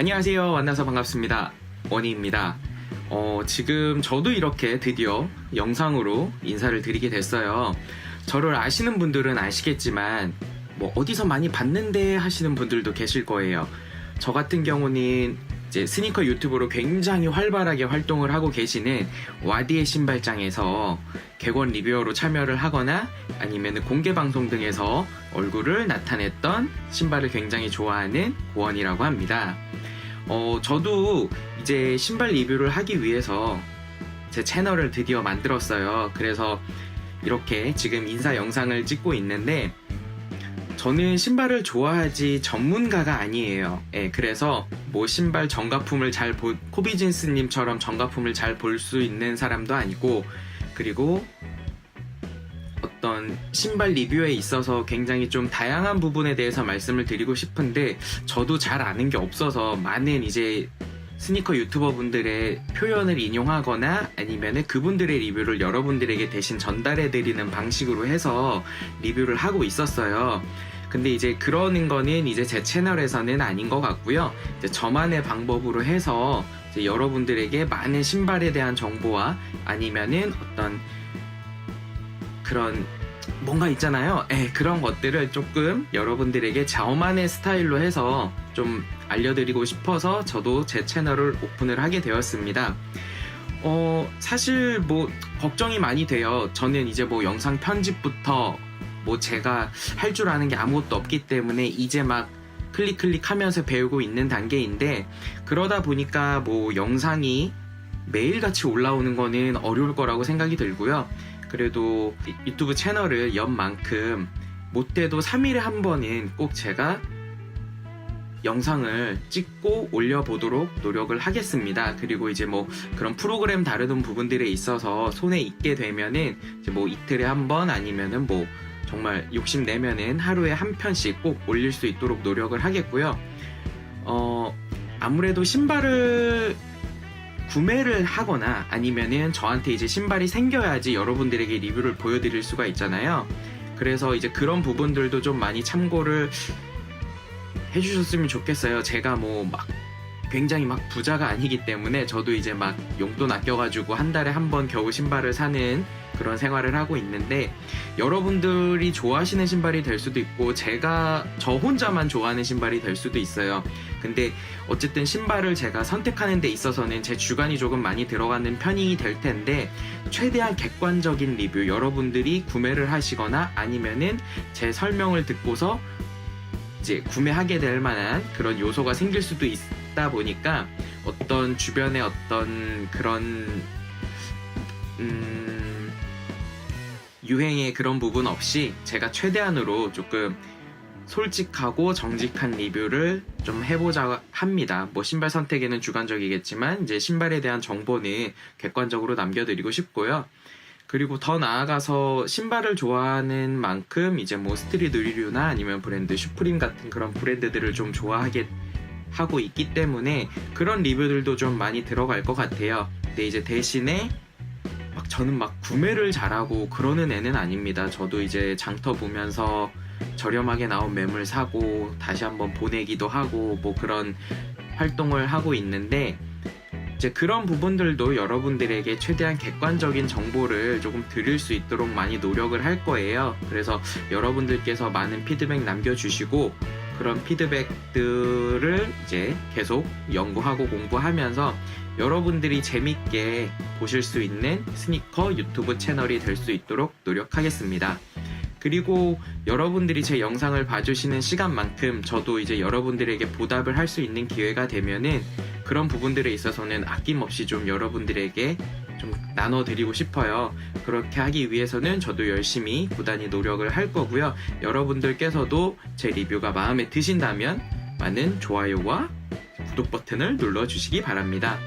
안녕하세요. 만나서 반갑습니다. 원희입니다. 어, 지금 저도 이렇게 드디어 영상으로 인사를 드리게 됐어요. 저를 아시는 분들은 아시겠지만, 뭐, 어디서 많이 봤는데 하시는 분들도 계실 거예요. 저 같은 경우는 이제 스니커 유튜브로 굉장히 활발하게 활동을 하고 계시는 와디의 신발장에서 객원 리뷰어로 참여를 하거나 아니면 공개 방송 등에서 얼굴을 나타냈던 신발을 굉장히 좋아하는 고원이라고 합니다. 어, 저도 이제 신발 리뷰를 하기 위해서 제 채널을 드디어 만들었어요. 그래서 이렇게 지금 인사 영상을 찍고 있는데 저는 신발을 좋아하지 전문가가 아니에요. 예, 그래서 뭐 신발 정가품을 잘 보, 코비진스님처럼 정가품을 잘 볼 수 있는 사람도 아니고, 그리고 어떤 신발 리뷰에 있어서 굉장히 좀 다양한 부분에 대해서 말씀을 드리고 싶은데, 저도 잘 아는 게 없어서 많은 이제 스니커 유튜버 분들의 표현을 인용하거나 아니면은 그분들의 리뷰를 여러분들에게 대신 전달해 드리는 방식으로 해서 리뷰를 하고 있었어요. 근데 이제 그러는 거는 이제 제 채널에서는 아닌 것 같고요. 저만의 방법으로 해서 여러분들에게 많은 신발에 대한 정보와 아니면은 어떤 그런 뭔가 있잖아요. 예, 그런 것들을 조금 여러분들에게 저만의 스타일로 해서 좀 알려드리고 싶어서 저도 제 채널을 오픈을 하게 되었습니다. 어, 사실 뭐 걱정이 많이 돼요. 저는 이제 뭐 영상 편집부터 뭐 제가 할 줄 아는 게 아무것도 없기 때문에 이제 막 클릭 클릭 하면서 배우고 있는 단계인데 그러다 보니까 뭐 영상이 매일같이 올라오는 거는 어려울 거라고 생각이 들고요. 그래도 이- 유튜브 채널을 연 만큼 못해도 3일에 한 번은 꼭 제가 영상을 찍고 올려보도록 노력을 하겠습니다. 그리고 이제 뭐 그런 프로그램 다루는 부분들에 있어서 손에 익게 되면은 이제 뭐 이틀에 한 번 아니면은 뭐 정말 욕심 내면은 하루에 한 편씩 꼭 올릴 수 있도록 노력을 하겠고요. 어, 아무래도 신발을 구매를 하거나 아니면은 저한테 이제 신발이 생겨야지 여러분들에게 리뷰를 보여드릴 수가 있잖아요. 그래서 이제 그런 부분들도 좀 많이 참고를 해주셨으면 좋겠어요. 제가 뭐 막 굉장히 막 부자가 아니기 때문에 저도 이제 막 용돈 아껴가지고 한 달에 한 번 겨우 신발을 사는 그런 생활을 하고 있는데 여러분들이 좋아하시는 신발이 될 수도 있고 제가 저 혼자만 좋아하는 신발이 될 수도 있어요. 근데 어쨌든 신발을 제가 선택하는 데 있어서는 제 주관이 조금 많이 들어가는 편이 될 텐데 최대한 객관적인 리뷰 여러분들이 구매를 하시거나 아니면은 제 설명을 듣고서 이제 구매하게 될 만한 그런 요소가 생길 수도 있다 보니까 어떤 주변의 어떤 그런 음 유행의 그런 부분 없이 제가 최대한으로 조금 솔직하고 정직한 리뷰를 좀 해보자 합니다. 뭐 신발 선택에는 주관적이겠지만 이제 신발에 대한 정보는 객관적으로 남겨드리고 싶고요. 그리고 더 나아가서 신발을 좋아하는 만큼 이제 뭐 스트릿 의류나 아니면 브랜드 슈프림 같은 그런 브랜드들을 좀 좋아하게 하고 있기 때문에 그런 리뷰들도 좀 많이 들어갈 것 같아요. 근데 이제 대신에 막 저는 막 구매를 잘하고 그러는 애는 아닙니다. 저도 이제 장터 보면서 저렴하게 나온 매물 사고 다시 한번 보내기도 하고 뭐 그런 활동을 하고 있는데 이제 그런 부분들도 여러분들에게 최대한 객관적인 정보를 조금 드릴 수 있도록 많이 노력을 할 거예요. 그래서 여러분들께서 많은 피드백 남겨주시고 그런 피드백들을 이제 계속 연구하고 공부하면서 여러분들이 재밌게 보실 수 있는 스니커 유튜브 채널이 될 수 있도록 노력하겠습니다. 그리고 여러분들이 제 영상을 봐주시는 시간만큼 저도 이제 여러분들에게 보답을 할 수 있는 기회가 되면은 그런 부분들에 있어서는 아낌없이 좀 여러분들에게 좀 나눠드리고 싶어요. 그렇게 하기 위해서는 저도 열심히 부단히 노력을 할 거고요. 여러분들께서도 제 리뷰가 마음에 드신다면 많은 좋아요와 구독 버튼을 눌러주시기 바랍니다.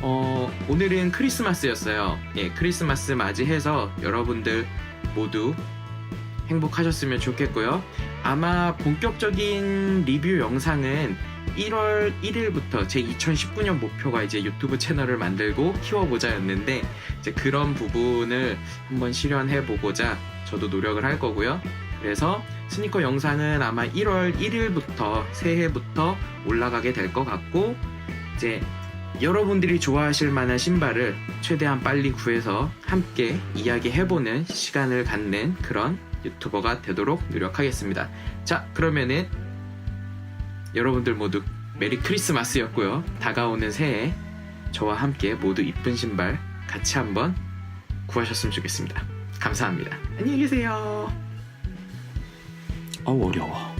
어, 오늘은 크리스마스였어요. 예, 크리스마스 맞이해서 여러분들 모두 행복하셨으면 좋겠고요. 아마 본격적인 리뷰 영상은 1월 1일부터 제 2019년 목표가 이제 유튜브 채널을 만들고 키워보자였는데 이제 그런 부분을 한번 실현해 보고자 저도 노력을 할 거고요. 그래서 스니커 영상은 아마 1월 1일부터 새해부터 올라가게 될 것 같고 이제 여러분들이 좋아하실 만한 신발을 최대한 빨리 구해서 함께 이야기해보는 시간을 갖는 그런 유튜버가 되도록 노력하겠습니다. 자, 그러면은 여러분들 모두 메리 크리스마스였고요. 다가오는 새해 저와 함께 모두 이쁜 신발 같이 한번 구하셨으면 좋겠습니다. 감사합니다. 안녕히 계세요. 어우 어려워